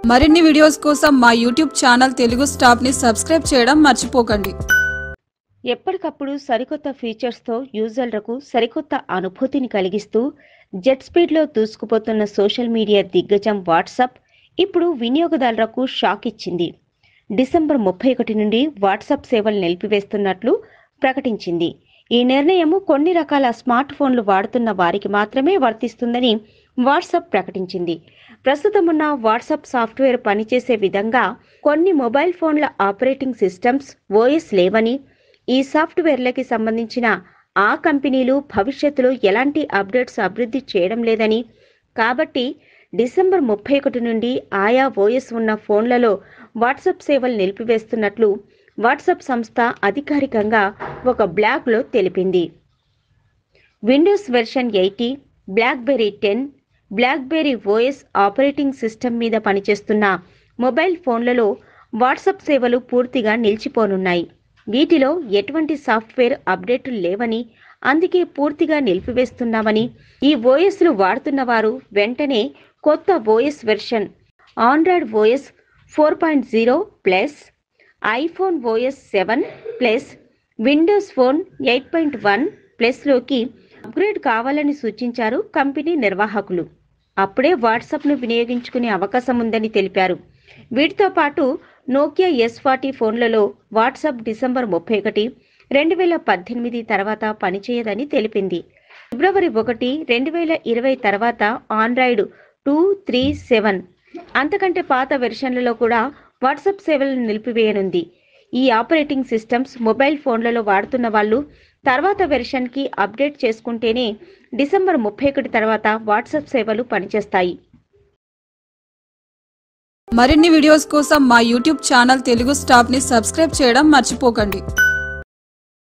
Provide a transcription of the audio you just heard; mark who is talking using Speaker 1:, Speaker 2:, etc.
Speaker 1: మరిన్ని వీడియోస్ కోసం మా యూట్యూబ్ ఛానల్ తెలుగు స్టాప్ని సబ్స్క్రైబ్ చేయడం మర్చిపోకండి.
Speaker 2: ఎప్పటికప్పుడు సరికొత్త ఫీచర్స్తో యూజర్లకు సరికొత్త అనుభూతిని కలిగిస్తూ జెట్ స్పీడ్లో దూసుకుపోతున్న సోషల్ మీడియా దిగ్గజం వాట్సాప్ ఇప్పుడు వినియోగదారులకు షాక్ ఇచ్చింది. డిసెంబర్ ముప్పై ఒకటి నుండి వాట్సాప్ సేవలు నిలిపివేస్తున్నట్లు ప్రకటించింది. ఈ నిర్ణయం కొన్ని రకాల స్మార్ట్ ఫోన్లు వాడుతున్న వారికి మాత్రమే వర్తిస్తుందని వాట్సాప్ ప్రకటించింది. ప్రస్తుతం ఉన్న వాట్సాప్ సాఫ్ట్వేర్ పనిచేసే విధంగా కొన్ని మొబైల్ ఫోన్ల ఆపరేటింగ్ సిస్టమ్స్ ఓఎస్ లేవని ఈ సాఫ్ట్వేర్లకి సంబంధించిన ఆ కంపెనీలు భవిష్యత్తులో ఎలాంటి అప్డేట్స్ అభివృద్ధి చేయడం లేదని కాబట్టి డిసెంబర్ ముప్పై ఒకటి నుండి ఆయా ఓఎస్ ఉన్న ఫోన్లలో వాట్సాప్ సేవలు నిలిపివేస్తున్నట్లు వాట్సాప్ సంస్థ అధికారికంగా ఒక బ్లాగ్లో తెలిపింది. Windows version eighty BlackBerry ten BlackBerry OS operating system మీద పనిచేస్తున్న మొబైల్ ఫోన్లలో వాట్సాప్ సేవలు పూర్తిగా నిలిచిపోనున్నాయి. వీటిలో ఎటువంటి సాఫ్ట్వేర్ అప్డేట్లు లేవని అందుకే పూర్తిగా నిలిపివేస్తున్నామని ఈ ఓఎస్లు వాడుతున్న వారు వెంటనే కొత్త OS version Android OS four point zero plus iPhone OS seven plus Windows phone eight point one ప్లస్లోకి upgrade కావాలని సూచించారు కంపెనీ నిర్వాహకులు. అప్పుడే వాట్సాప్ను వినియోగించుకునే అవకాశం ఉందని తెలిపారు. వీటితో పాటు నోకియా ఎస్ ఫార్టీ ఫోన్లలో వాట్సాప్ డిసెంబర్ ముప్పై ఒకటి రెండు వేల పద్దెనిమిది తర్వాత పనిచేయదని తెలిపింది. ఫిబ్రవరి ఒకటి రెండు వేల ఇరవై తర్వాత ఆండ్రాయిడ్ టూ త్రీ సెవెన్ అంతకంటే పాత వెర్షన్లలో కూడా వాట్సాప్ సేవలను నిలిపివేయనుంది. ఈ ఆపరేటింగ్ సిస్టమ్స్ మొబైల్ ఫోన్లలో వాడుతున్న వాళ్ళు తర్వాత వెర్షన్కి అప్డేట్ చేసుకుంటేనే డిసెంబర్ ముప్పై ఒకటి తర్వాత వాట్సాప్ సేవలు పనిచేస్తాయి.
Speaker 1: మరిన్ని వీడియోస్ కోసం మా యూట్యూబ్ ఛానల్ తెలుగు స్టాప్ని సబ్స్క్రైబ్ చేయడం మర్చిపోకండి.